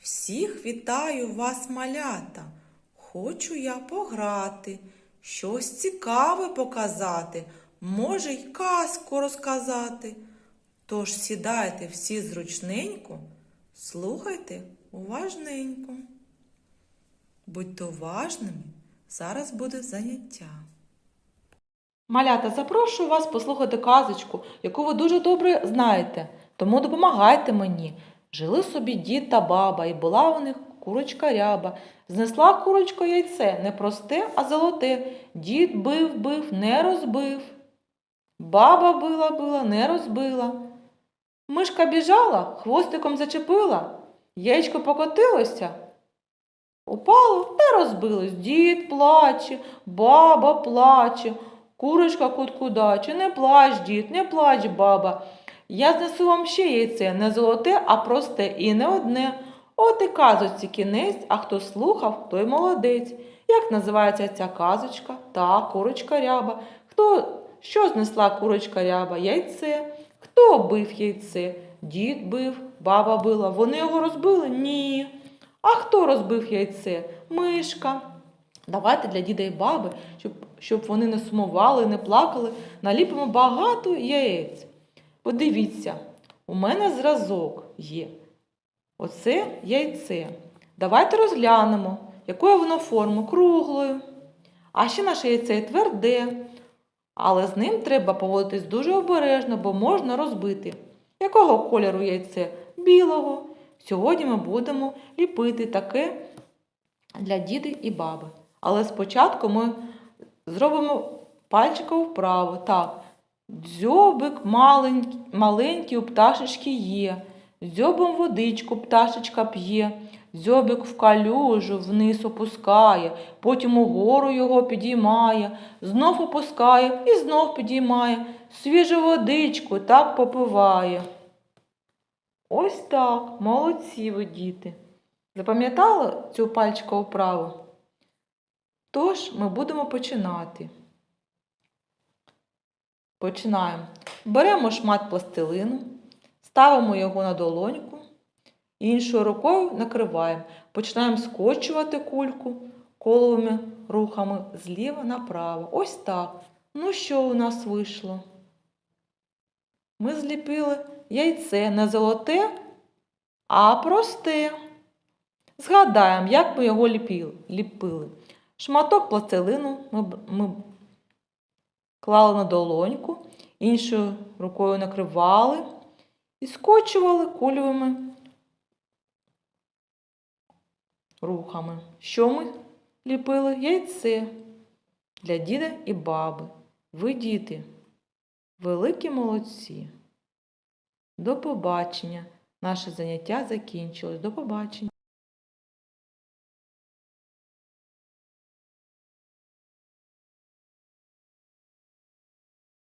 Всіх вітаю вас, малята. Хочу я пограти, щось цікаве показати, може й казку розказати. Тож сідайте всі зручненько, слухайте уважненько. Будьте уважними, зараз буде заняття. Малята, запрошую вас послухати казочку, яку ви дуже добре знаєте, тому допомагайте мені. Жили собі дід та баба, і була у них курочка ряба. Знесла курочка яйце, не просте, а золоте. Дід бив, бив, не розбив. Баба била, била, не розбила. Мишка біжала, хвостиком зачепила, яєчко покотилося, упало та розбилось. Дід плаче, баба плаче. Курочка куткудаче, не плач, дід, не плач, баба. Я знесу вам ще яйце, не золоте, а просте і не одне. От і казочці кінець, а хто слухав, той молодець. Як називається ця казочка? Та курочка ряба. Хто що знесла курочка ряба? Яйце. Хто бив яйце? Дід бив, баба била. Вони його розбили? Ні. А хто розбив яйце? Мишка. Давайте для діда і баби, щоб, щоб вони не сумували, не плакали, наліпимо багато яєць. Подивіться, у мене зразок є. Оце яйце. Давайте розглянемо, якої воно форми круглою. А ще наше яйце тверде, але з ним треба поводитись дуже обережно, бо можна розбити. Якого кольору яйце? Білого. Сьогодні ми будемо ліпити таке для діди і баби. Але спочатку ми зробимо пальчиком вправо. Так. Дзьобик маленький, маленький у пташечки є. Дзьобом водичку пташечка п'є. Дзьобик в калюжу вниз опускає, потім угору його підіймає, знов опускає і знов підіймає. Свіжу водичку так попиває. Ось так, молодці ви діти. Запам'ятали цю пальчикову вправу? Тож ми будемо починати. Починаємо. Беремо шмат пластилину, ставимо його на долоньку, іншою рукою накриваємо. Починаємо скочувати кульку коловими рухами зліва направо. Ось так. Ну що у нас вийшло? Ми зліпили яйце не золоте, а просте. Згадаємо, як ми його ліпили. Шматок пластилину ми, ми клали на долоньку, іншою рукою накривали і скочували кульовими рухами. Що ми ліпили? Яйце для діда і баби. Ви діти, великі молодці. До побачення. Наше заняття закінчилось. До побачення.